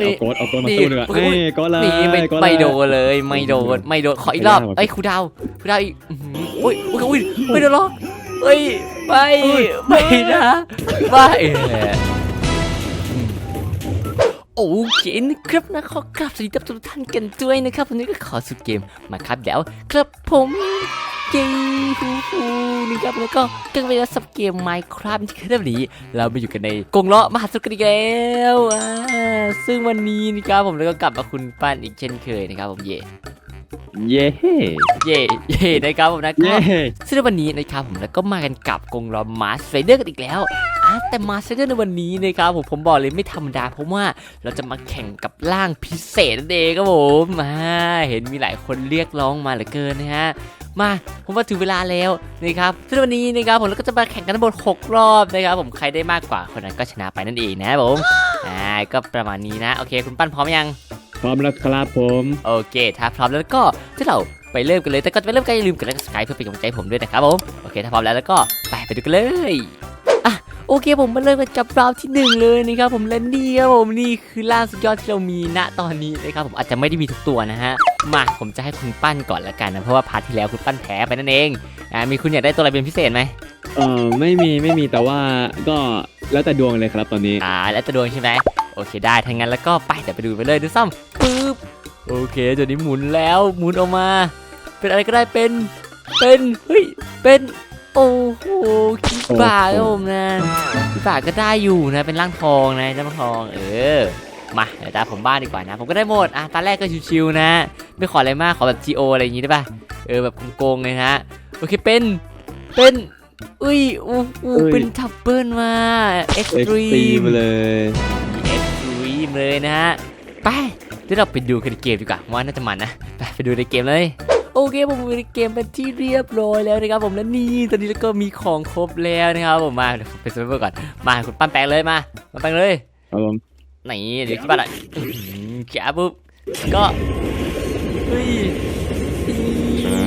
นี่เอาโกดเอาโกดมานี่สู้ดีกว่าอุ๊ยเอ้ยโกดเลยนี่ไม่โกดเลยไม่โดนเลยไม่โดนไม่โดนขออีกรอบไม่ได้ว่ะเอ้ยครูดาวครูดาวอีกอื้อหืออุ้ยอุ้ยอุ้ยไม่โดนหรอกเอ้ยไม่ไม่นะไม่อืม โอเคนะครับนะขอกราบสวัสดีทุกท่านกันด้วยนะครับวันนี้ก็ขอสู่เกมมาครับแล้ว ครับผมเย้ฮูฮูนี่ครับแล้วก็กังเวลาสับเกม Minecraft ที่ครับนนี้เรามาอยู่กันในกงเลาะมหาสนุกกันอีกแล้วอ่าซึ่งวันนี้นะครับผมแล้วก็กลับมาคุณปั้นอีกเช่นเคยนะครับผมเย่เย้เย่เย่นะครับผมนะก็ซึ่งวันนี้นะครับผมแล้วก็มากันกับกรงล้อมาสไฟเดอร์กันอีกแล้ว อะแต่มาสไฟเดอร์ในวันนี้นะครับผมผมบอกเลยไม่ธรรมดาเพราะว่าเราจะมาแข่งกับร่างพิเศษนั่นเองครับผมมาเห็นมีหลายคนเรียกร้องมาเหลือเกินนะฮะมาผมว่าถึงเวลาแล้วนะครับซึ่งในวันนี้นะครับผมเราก็จะมาแข่งกันทั้งหมด6รอบนะครับผมใครได้มากกว่าคนนั้นก็ชนะไปนั่นเองนะครับผมอ่าก็ประมาณนี้นะโอเคคุณปั้นพร้อมยัง พร้อมแล้วครับผมโอเค ถ้าพร้อมแล้วก็ที่เราไปเริ่มกันเลยแต่ก่อนจะไปเริ่มกันอย่าลืมกดไลค์กด subscribe เพื่อเป็นกำลังใจให้ผมด้วยนะครับผมโอเคถ้าพร้อมแล้วแล้วก็ไปไปดูกันเลย อะโอเคผมมาเริ่มกันจับราวที่หนึ่งเลยนะครับผมและนี่ครับผมนี่คือล่าสุดยอดที่เรามีณตอนนี้นะครับผมอาจจะไม่ได้มีทุกตัวนะฮะมาผมจะให้คุณปั้นก่อนละกันนะเพราะว่าพาร์ทที่แล้วคุณปั้นแพ้ไปนั่นเองอ่ามีคุณอยากได้ตัวอะไรเป็นพิเศษไหมเออไม่มีไม่มีแต่ว่าก็แล้วแต่ดวงเลยครับตอนนี้อ่าแล้วจะดวงใช่ไหมโอเคได้ถ้างั้นแล้วก็ไปเดี๋ยวไปดูไปเลยดูซ้ำปึ๊บโอเคเดี๋ยวนี้หมุนแล้วหมุนออกมา เป็นอะไรก็ได้เป็นเป็นเฮ้ยเป็น โอ้โหคิดบาครับผมนะคิดบาก็ได้อยู่นะเป็นร่างทองนะร่างทอง เออมาเดี๋ยวตาผมบ้านดีกว่านะ ผมก็ได้หมดอะตาแรกก็ชิวๆนะ ไม่ขออะไรมากขอแบบ GO อะไรอย่างงี้ได้ป่ะเออแบบโกงๆเลยนะโอเคเป็นเป็นอุ้ยอู้อู้เป็นทับเบิลมาเอ็กซ์ตรี Extreme มเลยเอ็กซ์ตรีมเลยนะฮะไปเดี๋ยวเราไปดูกันในเกมดีกว่าว่าน่าจะมันนะไปไปดูในเกมเลย โอเคผมอยู่ในเกมเป็นที่เรียบร้อยแล้วนะครับผมและนี่ตอนนี้แล้วก็มีของครบแล้วนะครับผมมาเดี๋ยวผมไปเซิร์ฟเวอร์ก่อนมาคุณปั้นแปลงเลยมามาแปลงเลยครับผมนี่เดี๋ยวที่บ้านอะอื้อหือแกะปุ๊บก็เฮ้ยอ่า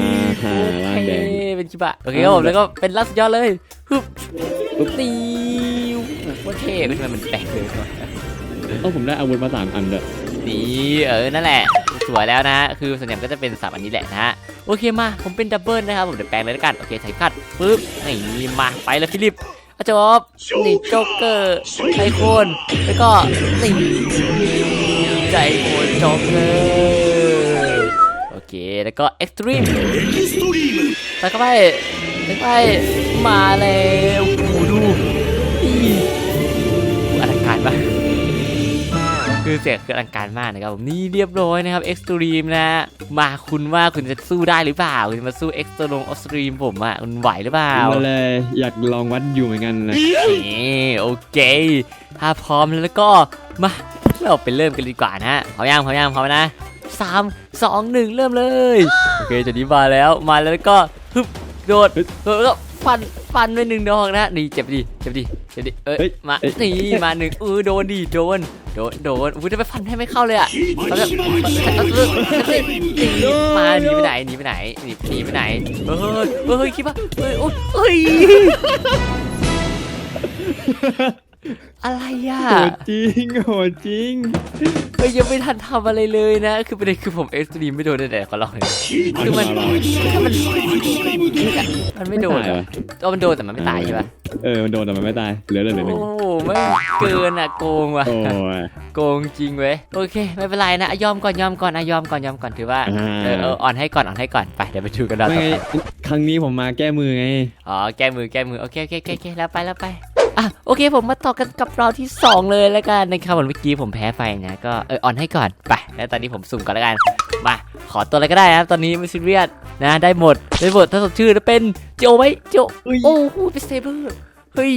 ฮะร่างแดงโอเคเป็นชิบะโอเคครับผมแล้วก็เป็นล่าสุดยอดเลยฮึบปึ๊บนี่โอ้โหโคตรเท่เฮ้ยทำไมมันแปลกเลยวะเอ้าผมได้อาวุธมาสามอันเลยนี่เออนั่นแหละ สวยแล้วนะฮะคือส่วนใหญ่ก็จะเป็นสามอันนี้แหละนะฮะโอเคมาผมเป็นดับเบิลนะครับผมเดี๋ยวแปลงเลยแล้วกันโอเคใส่คัดปึ๊บนี่มาไปเลยฟิลิปอาจอบนี่โจ๊กเกอร์ไอโคนแล้วก็นี่ใจโคนโจ๊กเกอร์โอเคแล้วก็เอ็กซ์ตรีมใส่เข้าไปใส่เข้าไปมาแล้วโอ้โหดูอลังการปะ คือเสียงคืออลังการมากนะครับผมนี่เรียบร้อยนะครับเอ็กซ์ตรีมนะมาคุณว่าคุณจะสู้ได้หรือเปล่าคุณจะมาสู้เอ็กซ์ตรีมออสตรีมผมอะคุณไหวหรือเปล่ามาเลยอยากลองวัดอยู่เหมือนกันเลยนี่โอเค ถ้าพร้อมแล้วก็มาเราไปเริ่มกันดีกว่านะฮะพร้อมยังพร้อมยังพร้อมนะสามสองหนึ่งเริ่มเลยโอเคจนี้มาแล้วมาแล้วก็ฮึบโดดโดดแล้วก็ฟันฟันไปหนึ่งดอกนะนี่เจ็บดิเจ็บดิเจ็บดิเอ้ยมานี่มาหนึ่งเออโดนดิโดน โดนโดนอุ้ยจะไปฟันให้ไม่เข้าเลยอะเขาจะมาหนีไปไหนหนีไปไหนหนีหนีไปไหนเฮ้ยเฮ้ยคิดว่าเฮ้ยโอ้ยเฮ้ย อะไรอะโหดจริงโหดจริงเฮ้ยยังไม่ทันทำอะไรเลยนะ คือประเด็นคือผมเอ็กซ์ตรีมไม่โดนแต่ขอลองเลยคือมันถ้ามันมันไม่โดนไม่ตายอะวะก็มันโดนแต่มันไม่ตายใช่ปะเออมันโดนแต่มันไม่ตายเหลือเหลือเหลือหนึ่งโอ้โหไม่เกินอะโกงว่ะโอ้ยโกงจริงเว้ยโอเค ไม่เป็นไรนะอะยอมก่อนยอมก่อนอะยอมก่อนยอมก่อนถือว่าอ่าเออเอออ่อนให้ก่อนอ่อนให้ก่อนไปเดี๋ยวไปดูกันเราไม่ต่อไงไปครั้งนี้ผมมาแก้มือไงอ๋อแก้มือแก้มือโอเคโอเคโอเคโอเคแล้วไปแล้วไป อะโอเคผมมาต่อกันกับเราที่สองเลยแล้วกันนะครับเหมือนเมื่อกี้ผมแพ้ไปนะก็เอออ่อนให้ก่อนไปแล้วตอนนี้ผมสุ่มก่อนแล้วกันมาขอตัวอะไรก็ได้นะครับตอนนี้ไม่ซีเรียสนะได้หมดได้หมดถ้าสดชื่อแล้วเป็นโจไหมโจอุ้ยโอ้โหเป็นเซเบอร์เฮ้ย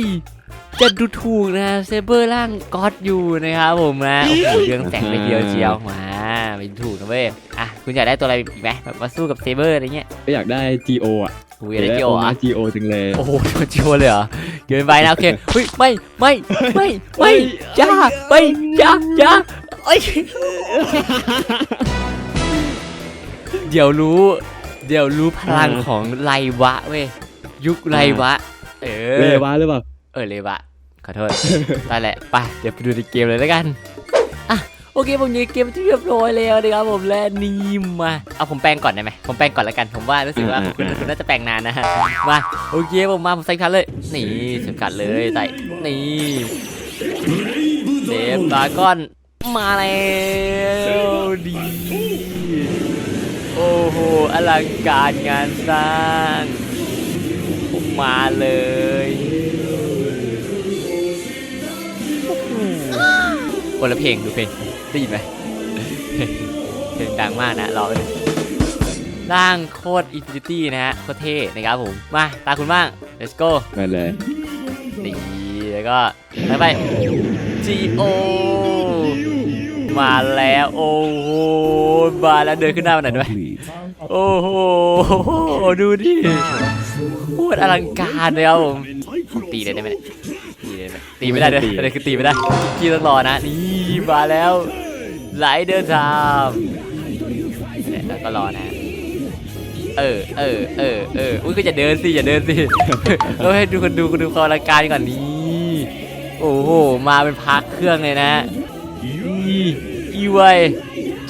จะดูถูกนะเซเบอร์ร่างก็อดอยู่นะครับผมนะโอ้โหเรื่องแต่งไปเดียวเชียวมาไม่ดูถูกนะเว้ยอะคุณอยากได้ตัวอะไรอีกไหมแบบมาสู้กับเซเบอร์อะไรเงี้ยก็อยากได้ GO อะกูอยากได้โจอะจีโอจังเลยโอ้โหโดนจิวเลยเหรอ เกินไปนะโอเคเฮ้ยไม่ไม่ไม่ไม่จ้าไม่จ้าจ้าเอ้ยเดี๋ยวรู้ เดี๋ยวรู้พลังของไลวะเว้ยยุคไลวะ เออเลวะหรือเปล่าเออเลวะขอโทษได้แหละไปเดี๋ยวไปดูในเกมเลยแล้วกันอะ โอโอเคผมยิงเกมที่เรียบร้อยแล้วนะครับผมและนี่มาเอาผมแปลงก่อนได้ไหมผมแปลงก่อนแล้วกันผมว่ารู้สึกว่าคุณคุณน่าจะแปลงนานนะฮะมาโอเคผมมาผมใส่คันเลย นี่เข็มขัดเลยใส่นี่เดฟดราก้อนมาแล้วดีโอ้โหอลังการงานสร้างผมมาเลยคนละเพลงดูเพลง ได้ยินไหมเพลงดังมากนะรอไปเลยร่างโคตรอินฟินิตี้นะฮะโคตรเท่นะครับผม มาตาคุณบ้าง let's go ไปเลยนี่แล้วก็ไปไป G O มาแล้วโอ้โหมาแล้วเดินขึ้นหน้ามาหน่อยด้วยโอ้โหดูดิโคตรอลังการเลยครับผมตีเลยได้ไหมเนี่ยตีเลยได้ไหมตีไม่ได้เลยประเด็นคือตีไม่ได้พี่ต้องรอนะนี่ มาแล้ว ไหลเดินทางแล้วก็รอนะ เออ เออ เออ เออ อุ้ยก็อย่าเดินสิอย่าเดินสิเราให้ดูคนดูคนดูความอลังการก่อนนี่โอ้โห มาเป็นพักเครื่องเลยนะ อีอีไว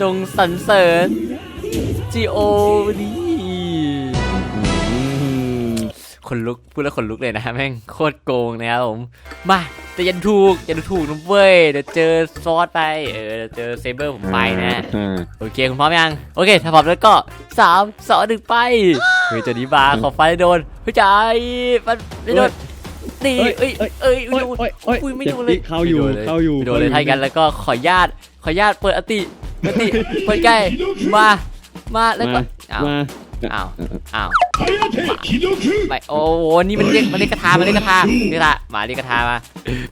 จงสรรเสริญจีโอนี่คนลุกพูดแล้วคนลุกเลยนะแม่งโคตรโกงนะครับผม มา แต่อยันถูกอยันถูกนะเว้ยเดี๋ยวเจอซอสไปเออเดี๋ยวเจอเซเบอร์ผมไปนะอ่าโอเคคุณพร้อมยังโอเคถ้าพร้อมแล้วก็สามสองหนึ่งไปเฮ้ยตัวนี้มาขอไฟโดนเฮ้ยใจมันไม่โดนนี่เอ้ยเอ้ยเอ้ยโอ้ยโดนโอ้ยโอ้ยอุ้ยไม่จ็บโดนเลยเข้าอยู่ไม่โดนลเข้าอยู่ไม่โดนเลยข้ให้กันแล้วก็ขอญาตขอญาตเปิดอติอติเปิดใกล้มามาแล้วก็มาอ้าวมาอ้าวอ้าว ไม่โอ้โหนี่มันเรียกมันเรียกกระทามันเรียกกระทานี่ละมาเรียกกระทามา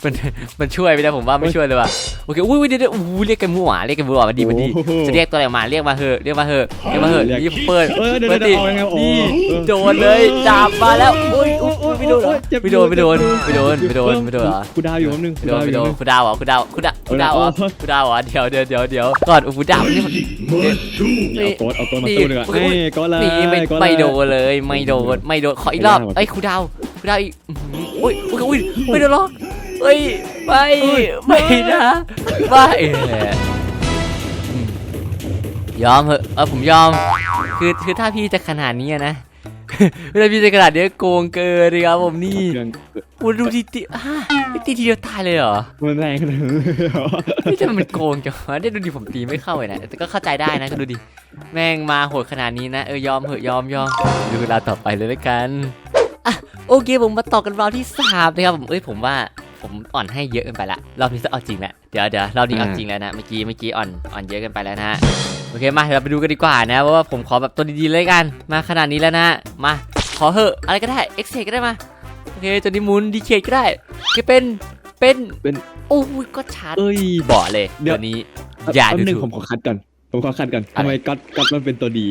มันมันช่วยไม่ได้ผมว่าไม่ช่วยเลยว่ะโอเคอุ้ยเดี๋ยวเดี๋ยวอู้เรียกกันมั่วเรียกกันมั่วมันดีมันดีโอ้โหจะเรียกตัวอะไรออกมาเรียกมาเหอะเรียกมาเหอะเรียกมาเหอะเรียกนี่เปิดเออเดี๋ยวเปิดเดี๋ดิยวเอายังไงโอ้นี่เออโดนเลยจับมาแล้วอุ้ยอุ้ยโอ้ยไม่โดนเหรอโอ้ยเจ็บไม่โดนไม่โดนเจ็บไม่โดนไม่โดนไม่โดนเหรอกูดาวอยู่แป๊บนึงไม่โดนไม่โดนกูคุณดาวเหรอคุณดาวคุณดาวคุณดาวเหรอโอ้ยคุณดาวเหรอเดี๋ยวเดี๋ยวเดี๋ยวเดี๋ยวก่อนโอ้โหดาวนี่มันเอาโกดเอาโกดมาสู้ดีกว่านี่เอ้ยโกดเลยนี่ไม่โกดเลยไม่โดนเลยไม่โดนไม่โดนขออีกรอบไม่ได้ว่ะเอ้ยคุณดาวคุณดาวอีกอื้อหืออุ้ยอุ้ยอุ้ยไม่โดนหรอกเฮ้ยไม่ไม่นะไม่อืมยอมเหอะเออผมยอม คือคือถ้าพี่จะขนาดนี้อะ เวลาพี่จะดาษเนี้ยโกงเกินเลยครับผมนี่เครื่องโอ้ดูดิติฮะไม่ตีทีเดียวตายเลยเหรอมันแรงขนาดนั้นเลยเหรอนี่จะมันโกงจังวะเนี่ยดูดิผมตีไม่เข้าเลยนะแต่ก็เข้าใจได้นะก็ดูดิแม่งมาโหดขนาดนี้นะเออยอมเหอะยอมยอมดูเวลาต่อไปเลยแล้วกันอะโอเคผมมาต่อกันราวที่สามนะครับผมเอ้ยผมว่า ผมอ่อนให้เยอะเกินไปละรอบนี้จะเอาจริงละเดี๋ยวเดี๋ยวรอบนี้เอาจริงแล้วนะเมื่อกี้เมื่อกี้อ่อนอ่อนเยอะเกินไปแล้วนะฮะโอเคมาเดี๋ยวเราไปดูกันดีกว่านะว่าผมขอแบบตัวดีๆเลยกัน มาขนาดนี้แล้วนะมาขอเหอะอะไรก็ได้เอ็กเซก็ได้มาโอเคตัวนี้หมุนดีเคก็ได้ก็เป็นเป็นเป็นโอ้ยก็ชาร์จเอ้ยบอกเลยเดี๋ยวตัวนี้อย่าแป๊ดูบนึงถูผกมขอคัดก่อนผมขอคัดก่อนอะไรทำไมก๊อตก๊อตมันเป็นตัวดี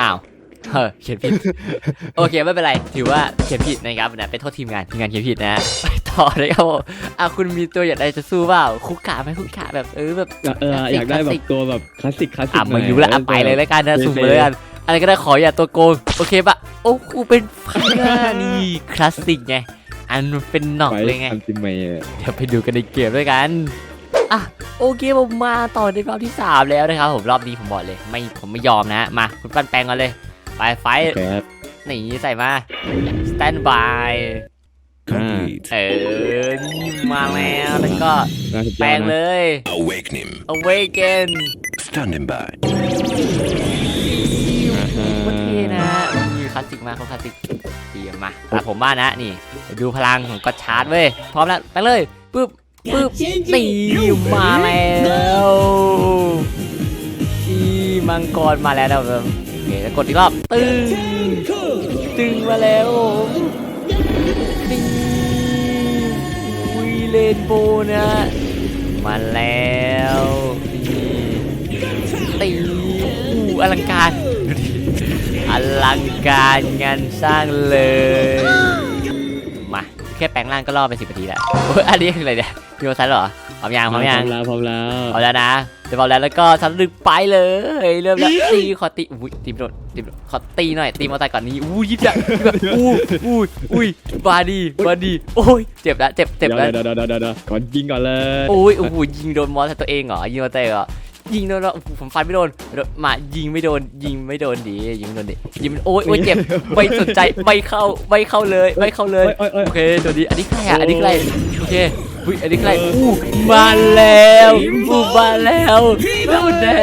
อ้าว เฮ้ยเขียนผิด โอเคไม่เป็นไร ถือว่าเขียนผิดนะครับนะเป็นโทษทีมงานทีมงานเขียนผิดนะไปต่อเลยครับผมอะคุณมีตัวอยากได้จะสู้เปล่าคุกขาไหมคุกขาแบบเออแบบเอออยากได้แบบตัวแบบคลาสสิกคลาสสิกอะหน่มึอยงรู้แล้วอะไปเลยแล้วกันนะเท่ๆสุ่มเลยกันอะไรก็ได้ขออย่าตัวโกงโอเคปะโอ้กูเป็นไฟนะนี่คลาสสิกไงอันมันเป็นหนอกไปเลยไงอันติเมย์เดี๋ยวไปดูกันในเกมด้วยกันอะโอเคผมมาต่อในรอบที่ 3 แล้วนะครับผมรอบนี้ผมบอกเลย ไม่ผมไม่ยอมนะมาคุณปั้นแปลงกันเลย ไปไฟท์แคสนี่ใส่มา stand by อ่าเออนี่มาแล้วแล้วก็น่าสนใจแปลงเลนะย Awakening. awaken Standing by. โคตรเท่นะมีคลาสสิกมากเขาคลาสสิกดีมาแต่ผมว่านะนี่เดี๋ยวดูพลังของก็ชาร์จเว้ย พร้อมแล้วไปเลยปึ๊บปึ๊บนี่มาแล้วอีมังกรมาแล้วนะครับโอ เคแล้วกดอีกรอบตึงตึงมาแล้วตึงวีเลนโบนะมาแล้วตีอู้อลังการดูดิอลังการงานสร้างเลยมาแค่แปลงร่างก็รอไปสิบนาทีแล้วโอ้ยอันนี้คืออะไรเนี่ยมีโอซันเหรอ พร้อมยังพร้อมพร้ยัองมแล้วพร้อมแล้วเอาแล้วนะเดี๋ยวพร้อมแล้วแล้วก็ทันดึกไปเลย เริ่มแล้วตีขอตีอุ้ยตีไม่โดนตีไม่โดนขอตีหน่อยตีมอเตอร์ไซค์ก่อนนี้อู้ยิบจังยิบจังอู้อู้อุ้ยบาดีบาดีโอ้ยเจ็บแล้วเจ็บเจ็บแล้วเดี๋ยวเดี๋ยวเดี๋ยวเดี๋ยวเดี๋ยวก่อนยิงก่อนเลยโอ้ยโอ้โหยิงโดนมอเตอร์ไซค์ตัวเองเหรอยิงมอเตอร์ไซค์เหรอยิงโดนแล้วโอ้โหผมฟันไม่โดนไม่โดนมายิงไม่โดน ยิงไม่โดนดิยิงไม่โดนดิยิงไม่โอ้ยโอ้ยเจ็บไม่สนใจไม่เข้าไม่เข้าเลยไม่เข้าเลยเอ้ยเอ้ยโอเอ้ยเคตัวนี้อันนี้ใครอะอันนี้ใครโอเค อุ้ยอันนี้ใครอู้มาแล้วอู้มาแล้วแล้วแน่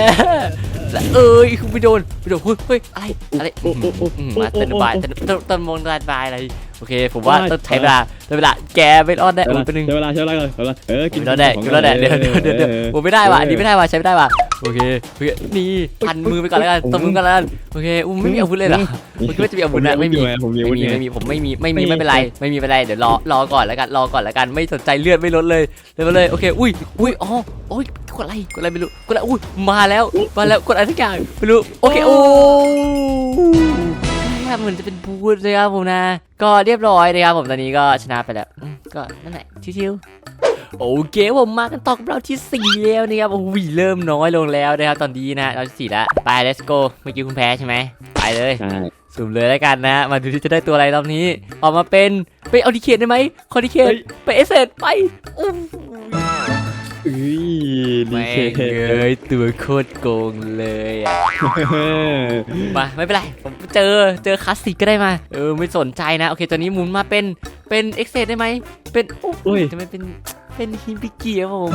แล้วเอ้ยไม่โดนไม่โดนเฮ้ยเฮ้ยอะไรอะไรโอ้โอ้โอ้อืมมาเต้นบายเต้นเต้นเต้นมงระบายอะไร โอเค ผมว่าต้องใช้เวลาใช้เวลาแกไม่รอดแน่ใช้โอ้เวยลาเป็นหนึ่งใช้เวลาใช้เวลาก่อนใช้เวลาเออกิกินนแล้วแดกกินแล้วแดกเดี๋ยวเดี๋ยวเดี๋ยวเดี๋ยวโอ้ไม่ได้ว่ะอันนี้ไม่ได้ว่ะใช้ไม่ได้ว่ะโอเคโอเคนี่พันมือไปก่อนแล้วกันตบมือก่อนแล้วกันโอเคอุ้มไม่มีอาวุธเลยเหรอผมคิดว่าจะมีอาวุธนะไม่มีผมมีไม่อาวุธมีไงไม่มีผมไม่มีไม่มีไม่เป็นไรไม่มีไม่เป็นไรเดี๋ยวรอรอก่อนแล้วกันรอก่อนแล้วกันไม่สนใจเลือดไม่ลดเลยเลยมาเลยโอเคอุ้ยอุ้ยอ๋อโอ้ยกดอะไรกดอะไรไม่รู้กดอะไรอุ้ยมาแล้วมาแล้วกดอะไรทุกอย่างไม่รู้โอเคโอ้ แค่เหมือนจะเป็นบูธเลยครับผมนะ ก็เรียบร้อยนะครับผมตอนนี้ก็ชนะไปแล้วอืมก็นั่นแหละชิวๆโอเคผมมากันต่อกับเราที่สี่แล้วนะครับโอ้ยเริ่มน้อยลงแล้วนะครับตอนนี้นะเราที่สี่แล้วไป let's go เมื่อกี้คุณแพ้ใช่ไหมไปเลยใช่สุ่มเลยแล้วกันนะ มาดูที่จะได้ตัวอะไรรอบนี้ ออกมาเป็นไปเอาดิเคนได้ไหมคอดิเคนไปเอเซดไปอุ้ม อุ้ยดีแม่เคงเอ้ยตัวโคตรโกงเลยอะมาไม่เป็นไร ผมเจอเจอคลาสสิกก็ได้มา เออไม่สนใจนะ โอเคตัวนี้หมุนมาเป็นเป็นเอ็กเซดได้ไหม เป็นโอ้โอ้ยจะไม่เป็นเป็นฮิบิกิครับผม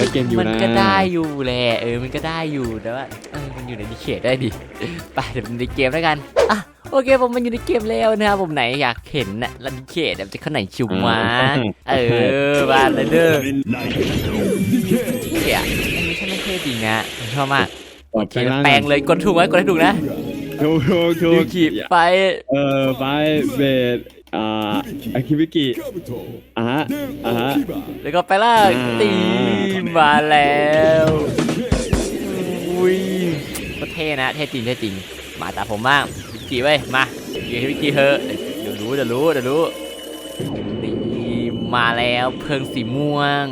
ก็เกมอยู่มันนะก็ได้อยู่แหละเออมันก็ได้อยู่แต่ว่าเออมันอยู่ในดิเขตได้ดิไปเดี๋ยวมันในเกมแล้วกันอะ โอเคผมมันอยู่ในเกมแล้วนะครับผมไหนอยากเห็นน่ะลันดิเขตแบบจะข้างไหนชิวมา เออมาเลยเด้อเท่อะอันนี้ใช่ไม่เท่จริงนะผมชอบมากปลอโอดเคภัยล่างแปลงเลยกดถูกไหมกดให้ถูกนะถูกถูกถูยูกกิไปเออไฟเบดอ่าอาคิบิกิอะฮะอะฮะแล้วก็ไปล่างอ่าตีมาแล้วอุ้ยก็เท่นะเท่จริงเท่จริงมาตามผมบ้าง วิกกี้เว้มาอยู่ให้วิกกี้เถอะเดี๋ยวรู้เดี๋ยวรู้เดี๋ยวรู้นี่มาแล้วเพลิงสีม่วง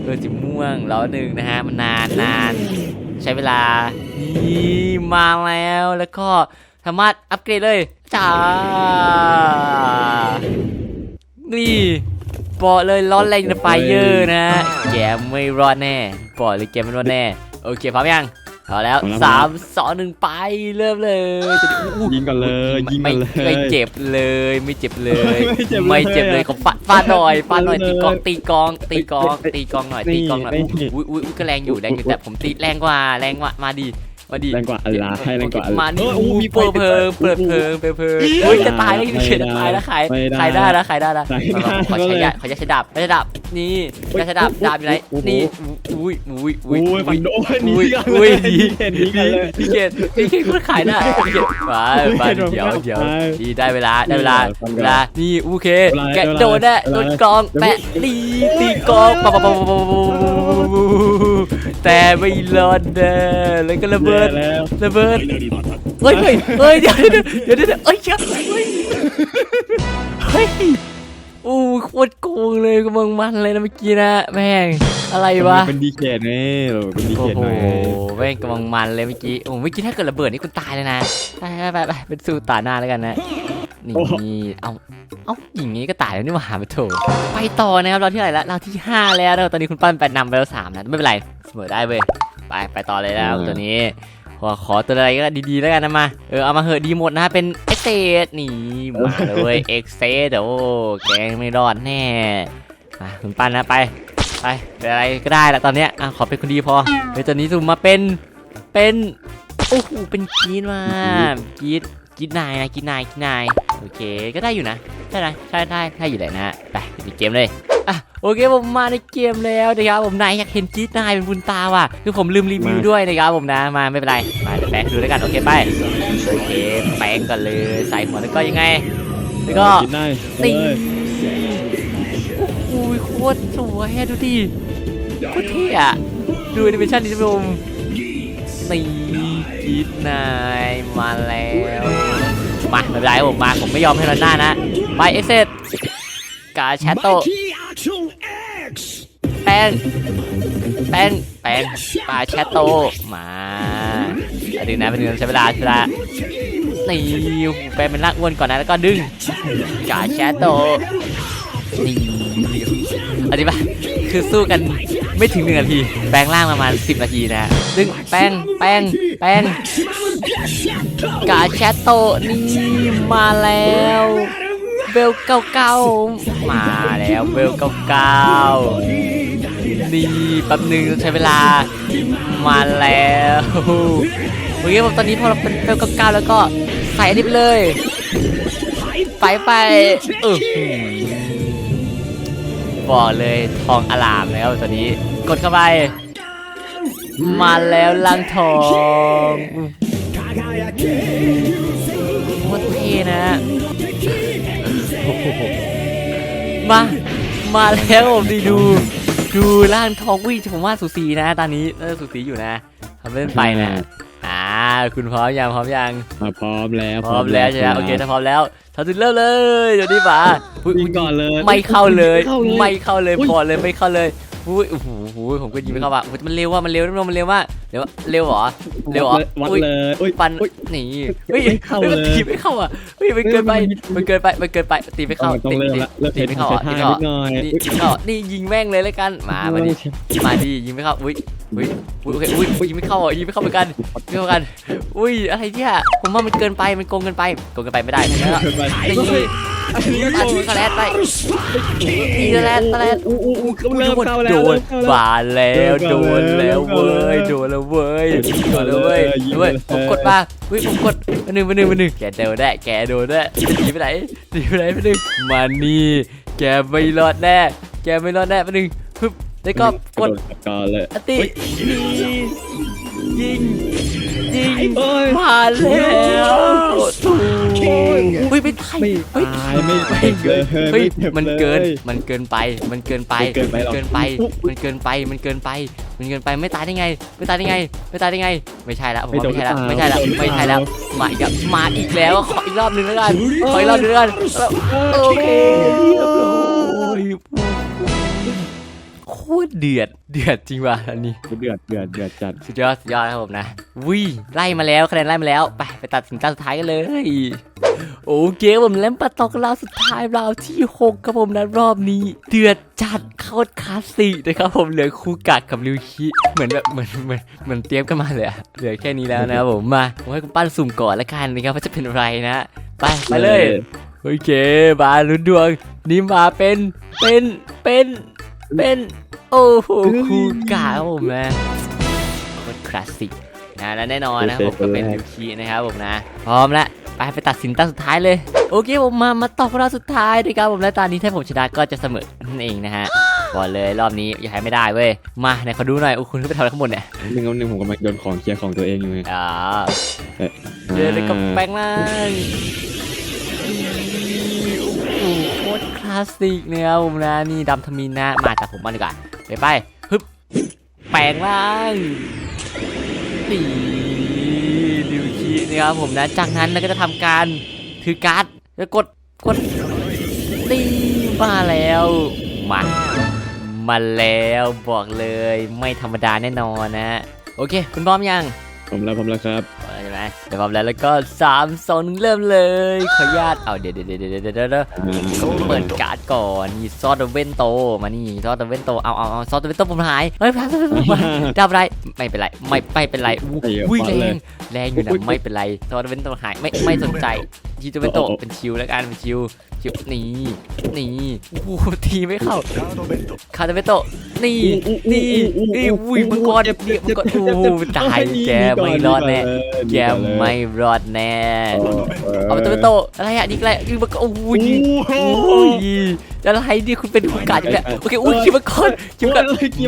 เพลิงสีม่วงล้อหนึ่งนะฮะมันนานนานใช้เวลานี่มาแล้วแล้วก็สามารถอัปเกรดเลยจ้านี่บอกเลยร้อนแรงไฟเยอร์นะแกไม่รอดแน่บอกเลยแกไม่รอดแน่ โอเคพร้อมยัง เอาแล้วสามสองหนึ่งไปเริ่มเลยจะอู้ยิงก่อนเลยยิงไม่ก่อนเลยไม่เจ็บเลยไม่เจ็บเลย ไม่เจ็บเลยไม่เจ็บเลยขอฟาดฟาดหน่อยฟาดหน่อยเลยตีกองตีกองตีกองตีกองหน่อยตีกองหน่อยนี่อุ้ยอุ้ยอุ้ยก็แรงอยู่แรงอยู่แต่ผมตีแรงกว่าแรงกว่ามาดี มาดีแรงกว่าอะไรให้แรงกว่าโอเคมานี่เออโอ้อู้มีเปิดเพลิงไฟเปิดเพลิงเปิดเพลิงไม่ได้เฮ้ยจะตายแล้วจะไม่ได้ตายแล้วขายไม่ได้ขายได้แล้วขายได้แล้วขายได้ขอใช้ยาขอใช้ดาบใช้ดาบนี่ใช้ดาบดาบอยู่ไหนโอ้โหนี่อุ้ยอุ้ยอุ้ยโอ้ยมันโดนอุ้ยนี่กันอุ้ยเลยดีเห็นนี่กันเลยพี่เกดพี่เกดคุณขายได้พี่เกดมามาเดี๋ยวเดี๋ยวดีได้เวลาได้เวลาฟังเวก่อนลานี่โอเคเวลาแกะเวลาโดนแน่เวลาโดนกองแปะตีตีกองปะปะปะปะปะปะแต่ไม่รอดแน่แล้วก็ระเบิดแย่แล้วระเบิดเฮ้ยเฮ้ยเฮ้ยเดี๋ยวเดี๋ยวเดี๋ยวเดี๋ยวเอ้ยเฮ้ยเฮ้ยโอ้โคตรโกงเลยกำลังมันเลยนะเมื่อกี้นะแม่งอะไรวะเป็นดีเคทไงเราเป็นดีโอ้เคทโหหน่อยแม่งกำลังมันเลยเมื่อกี้โอ้เมื่อกี้ถ้าเกิดระเบิดนี่คุณตายเลยนะไปไปไปไปเป็นสู้ตาหน้าแล้วกันนะ นี่เอาเอาอย่างงี้ก็ตายแล้วนี่หว่าไปโถไปต่อนะครับเราที่ไหนละเราที่ห้าแล้วนะตอนนี้คุณปั้นไปนำไปแล้วสามนะไม่เป็นไรเสมอได้เว้ยไปไปต่อเลยแล้วตัวนี้ขอขอตัวอะไรก็ดีๆแล้วกันนะมาเออเอามาเหอะดีหมดนะเป็นเอ็กเซดนี่มาเลยเอ็กเซดโอ้แกงไม่รอดแน่มาคุณปั้นนะไปไปเป็นอะไรก็ได้ละตอนเนี้ยอะขอเป็นคนดีพอเฮ้ยตอนนี้สุ่มมาเป็นเป็นโอ้โหเป็นกรีดมากรีดกรีดนายนะกรีดนายกรีดนาย โอเคก็ได้อยู่นะใช่ไหมใช่ได้ได้อยู่แหละนะไปปิดเกมเลยอะโอเคผมมาในเกมแล้วนะครับผมนายอยากเห็นกรีดนายเป็นบุญตาว่ะคือผมลืมรีวิวด้วยนะครับผมนะมาไม่เป็นไรมาเดี๋ยวแปลงดูด้วยกันโอเคไปโอเคแปลงกันเลยใส่หัวแล้วก็ยังไง แล้วก็กินได้ตีเลยโอ้ยโคตรสวยดูดิโคตรเท่อะดูแอนิเมชั่นนี้ท่านผู้ชมตีกีดนายมาแล้ว มาไม่เป็นไรครับผมมาผมไม่ยอมให้รันหน้านะไปเอเซตกาแชตโต Mighty Action X! แปลงแป้งแป้งปลาแชตโตมาอันนึงนะเป็นงใช้เวลาใช้เวลานี่โอ้โหแป้งเป็นร่างอ้วนก่อนนะแล้วก็ดึงกาแชตโตนี่อันนี้ปะคือสู้กัน ไม่ถึงหนึ่งนาที แปลงร่างประมาณ 10 นาทีนะดึงแป้งแป้งแป้งกาแชตโตนี่มาแล้วเบลเก้าเก้ามาแล้วเบลเก้าเก้านี่แป๊บนึงต้องใช้เวลามาแล้วโอเคผมตอนนี้พอเราเป็นเบลเก้าเก้าแล้วก็ใส่อันนี้ไปเลย ไปไปเออ บอกเลยทองอลามแล้วตอนนี้กดเข้าไป มาแล้วลังทองโคตรเท่นะมา มาแล้วผมดีดู ดูร่างทองวิ่งผมว่าสูสีนะ ตอนนี้เออสูสีอยู่นะทำเล่นไปนะ อ่า คุณพร้อมยังพร้อมยังอะพร้อมแล้วพร้อมแล้วใช่ไหมโอเคถ้าพร้อมแล้วทำถึงเริ่มเลยเดี๋ยวนี้มาอุ๊ยยิงก่อนเลยไม่เข้าเลย ไม่เข้าเลยไม่เข้าเลยอุ๊ยพอเลยไม่เข้าเลยอุ้ยโอ้โหโอ้โหผมก็ยิงไม่เข้าว่ะอุ๊ยมันเร็วว่ะมันเร็วนะมันเร็วว่ะเร็วเร็วเหรอเร็วเหรอวัดอุ๊ยเลยอุ้ยฟันอุ๊ยนี่เฮ้ยไม่เข้าเลยมันตีไม่เข้าอะเฮ้ยมันเกินไปมันเกินไปมันเกินไปตีไม่เข้าต้องตีเริ่มตีละเริ่มตีเห็นไม่เข้าท่าอะตีนิดหน่อยนี่ตีไม่เข้านี่ยิงแม่งเลยแล้วกันมามาดิมาดิยิงไม่เข้าอุ้ยอุ้ยอุ้ยโอเคอุ้ยอุ้ยยิงไม่เข้าอะยิงไม่เข้าเหมือนกันยิงไม่เข้าเหมือนกัน อุ้ยอะไรเนี่ยผมว่ามันเกินไปมันโกงเกินไปโกงเกินไปไม่ได้นะเกินไปนี่อัดสแลดไปนี่สแลดสแลดอู้อู้อู้เริ่มเข้าแล้วโดนเริ่มเข้าแล้วบาแล้วโดนแล้วเริ่เว้มเข้าแล้วยโดนแล้วเว้ยยิงโดก่อนนแล้วเว้ยเลยยิงเว้ยเลยผมกดมาเฮ้ยผมกดมาหนึ่งมาหนึ่งมาหนึ่งแกโดนแน่แกโดนแน่จะหนีไปไหนหนีไปไหนมาหนึ่งมานี่แกไม่รอดแน่แกไม่รอดแน่มาหนึ่งปึ๊บแล้วก็กดก่อนเลยอติยิง ยิงโอ้ยมาแล้วถูกเฮ้ยไม่ตายไม่เฮ้ยตายไม่เจ็บเลยเฮ้ยไจ็บมันเกินลยมันเกินไปมันเกินไปไม่เกินไปหรอกเกินไปมันเกินไปมันเกินไปมันเกินไปไม่ตายได้ไง ไม่ตายได้ไง ไม่ตายได้ไง ไม่ใช่ละผมว่าไม่ใช่ละไม่ใช่ละไม่ใช่ละมาอีกแล้วมาอีกแล้วขออีกรอบหนึงแล้วกันขออีกรอบหนึงแล้วกันโอเคเรียบร้อย โคตรเดือดเดือดจริงว่ะอันนี้ เดือดเดือดเดือดจัดสุดยอดสุดยอดครับผมนะวิไล่มาแล้วคะแนนไล่มาแล้วไปไปตัดสินตาสุดท้ายกันเลย โอเคครับผมแล้วมาต่อกันราวสุดท้ายราวที่6ครับผมนะรอบนี้ เดือดจัดโคตรคลาสสิกนะครับผมเหลือคูกัดกับริวคิเหมือนแบบเหมือนเหมือนเหมือนเตรียมกันมาเลยอะเหลือแค่นี้แล้วนะครับผมมาผมให้คุณปั้นสุ่มก่อนละกันนะครับว่าจะเป็นอะไรนะไปไปเลย โอเคมาลุ้นดวงนี่มาเป็นเป็นเป็น เป็นโอ้โหคูกัดครับผมนะโคตรคลาสสิกนะและแน่นอนนะครับผมก็เป็นนิวคีนะครับผมนะ พร้อมแล้วไปไปตัดสินตาสุดท้ายเลย โอเคผมมามาต่อเราสุดท้ายนะครับผมและตอนนี้ถ้าผมชนะก็จะเสมอนั่นเองนะฮะบอกเลยรอบนี้อย่าให้ไม่ได้เว้ยมาไหนขอดูหน่อยโอ้คุณขึ้นไปทำอะไรข้างบนเนี่ยหนึ่งหนึ่งผมกำลังโยนของเคลียร์ของตัวเองอยู่ไงอ่าเดินเลยกับแปลงร่างาสสิกนะครับผมนะนี่ดำทมินนะมาจากผมบ้าดีกว่าไปไปฮึบแปลงร่างนี่ดิวคีนะครับผมนะ จากนั้นเราก็จะทำการถือการ์ดแล้วกดกดนี่มาแล้วมามาแล้วบอกเลยไม่ธรรมดาแน่นอนนะ โอเค คุณพร้อมยัง ผมแล้วผมแล้วครับใช่ไหมเดี๋ยวพร้อมแล้วแล้วก็สามสองหนึ่งเริ่มเลยขออนุญาตเอาเดี๋ยวเดี๋ยวเดี๋ยวเดี๋ยวเดี๋ยวเปิดการ์ดก่อนนี่ซอสเดเวนโตมานี่ซอสเดเวนโตเอาเอาเอาซอสเดเวนโตผมหายเฮ้ยพลาดผมหายดับไรไม่เป็นไรไม่ไม่เป็นไรอู้ไอ้เหี้ยอุ้ยแรงแรงอยู่นะไม่เป็นไรซอสเวนโตหายไม่ไม่สนใจ ทีเดเวนโตเป็นชิวแล้วกันเป็นชิวชิวนี่นี่โอ้โหทีไม่เข้าคาเดเวนโตนี่นี่นี่อุ้ยมังกรนี่มังกรโอ้โหตายแกไม่รอดแน่แกไม่รอดแน่เอาไปตัวเป็นโตอะไรอะนี่อะไรนี่มันก็โอ้ยโอ้ยอะไรนี่คุณเป็นคุณกาดอยู่เนี่ยโอเคอุ้ยคิดมาก่อนคิดมาก่อน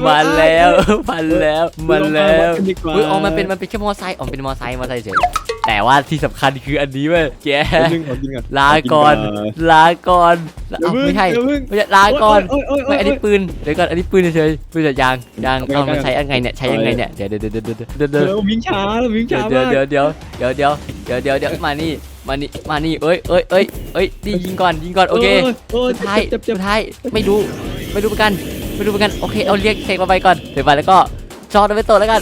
มาแล้วมาแล้วมาแล้วอุ้ยอ๋อมันเป็นมันเป็นแค่มอไซค์อ๋อเป็นมอไซค์มอไซค์เฉย แต่ว่าที่สำคัญคืออันนี้เว้ยแกจริงจริงอะลาก่อนลาก่อนเอ้าไม่ใช่ไม่ใช่ลาก่อนไม่อันนี้ปืนเดี๋ยวก่อนอันนี้ปืนเฉยๆปืนจากยางยางเอามาใช้ยังไงเนี่ยใช้ยังไงเนี่ยเดี๋ยวเดี๋ยวเดี๋ยวเดี๋ยวเดี๋ยวเดี๋ยวเดี๋ยววิ่งช้าแล้ววิ่งช้าเดี๋ยวมากเดี๋ยวเดี๋ยวเดี๋ยวเดี๋ยวเดี๋ยวเดี๋ยวเดี๋ยวมานี่มานี่มานี่เอ้ยเอ้ยเอ้ยเอ้ยนี่ยิงก่อนยิงก่อนโอเคโอ้ยสุดท้ายเจ็บเจ็บสุดท้ายไม่รู้ไม่รู้เหมือนกันไม่รู้เหมือนกันโอเคเอาเรียกเช็คมาไปก่อนเดี๋ยวไปแล้วก็ จอร์ดไปโตะแล้วกัน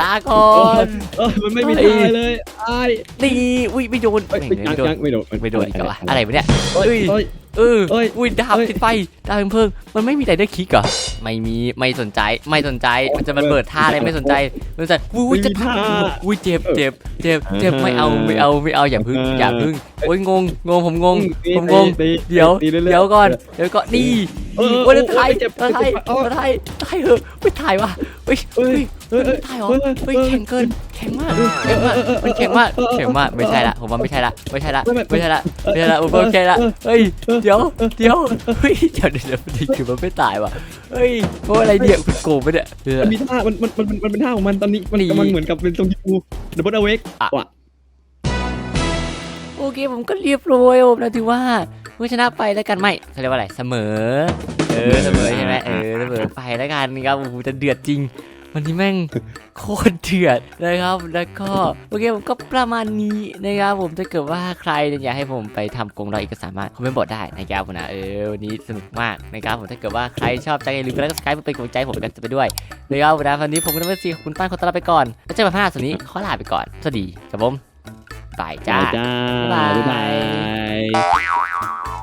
ตาก่อนเออมันไม่มีเฮ้ยทางเลยไอ้นี่อุ้ยไม่โดนเอ้ยไม่ยังโดนยังไม่โดนไม่โดนอีกแล้วอะอะไรวะเนี่ยเอ้ย เอ้ยเอ้ยเออเอ้ยอุ้ยดาบเอ้ย ติดไฟดาบเพลิงมันไม่มีไรเดอร์คิกเหรอไม่มีไม่สนใจไม่สนใจมันจะมันเปิดท่าอะไรไม่สนใจไม่สนใจอุ้ยจะไม่มีท่าอุ้ยเจ็บเจ็บเจ็บเจ็บอ่าไม่เอาไม่เอาไม่เอาอย่าพึ่งอ่าอย่าพึ่งโอ้ยงงงงผมงง ตีผมงงตีเดี๋ยวตีรื่อๆ เดี๋ยวก่อนเดี๋ยวก่อนนี่เออเออโอ้ยแล้วถ่ายเจ็บแล้วถ่ายเจ็บเออแล้วถ่ายถ่ายเหอะไม่ถ่ายวะเฮ้ยเอ้เฮ้ยยเอ้ยเอ้ยถ่ายเหรอเอ้ยเฮ้ยเอ้ยแข็งเกินแข็งมากแข็งมากมันแข็งมากแข็งมากไม่ใช่ละผมว่าไม่ใช่ละไม่ใช่ละไม่ไม่ไม่ใช่ละไม่ใช่ละผมว่าไม่ใช่ละเฮ้ยเดี๋ยวเดี๋ยวเฮ้ยเดี๋ยวเดี๋ยวเดี๋ยวนี่คือมันไม่ตายวะเฮ้ยเพราะอะไรเนี่ยคุณโกงไปเนี่ยเออมันมีท่ามันมันมันมันเป็นท่าของมันตอนนี้มันนี่กำลังเหมือนกับเป็นตรงยูดับเบิลเวกอะว่ะโอเคผมก็เรียบร้อยผมนะถือว่าผู้ชนะไปแล้วกันไม่เขาเรียกว่าอะไรเสมอ เออเสมอใช่ไหมเออเสมอไปแล้วกันนะครับโอ้โหจะเดือดจริง วันนี้แม่งโคตรเดือดนะครับแล้วก็โอเคผมก็ประมาณนี้นะครับผมถ้าเกิดว่าใครเนี่ยอยากให้ผมไปทำกรงเราอีกก็สามารถคอมเมนต์บอกได้นะครับผมนะเออวันนี้สนุกมากนะครับผมถ้าเกิดว่าใครชอบใจอย่าลืมกดไลค์กดซับสไครป์เป็นกำลังใจให้ผมกันไปด้วยนะครับผมนะวันนี้ผมก็ต้องไปซีขอบคุณป้านคนตลาไปก่อนแล้วเจอกันใหม่พาส่วนนี้ขอลาไปก่อนสวัสดีครับผมบายจ้าจ้าบ๊ายบายบ๊ายบาย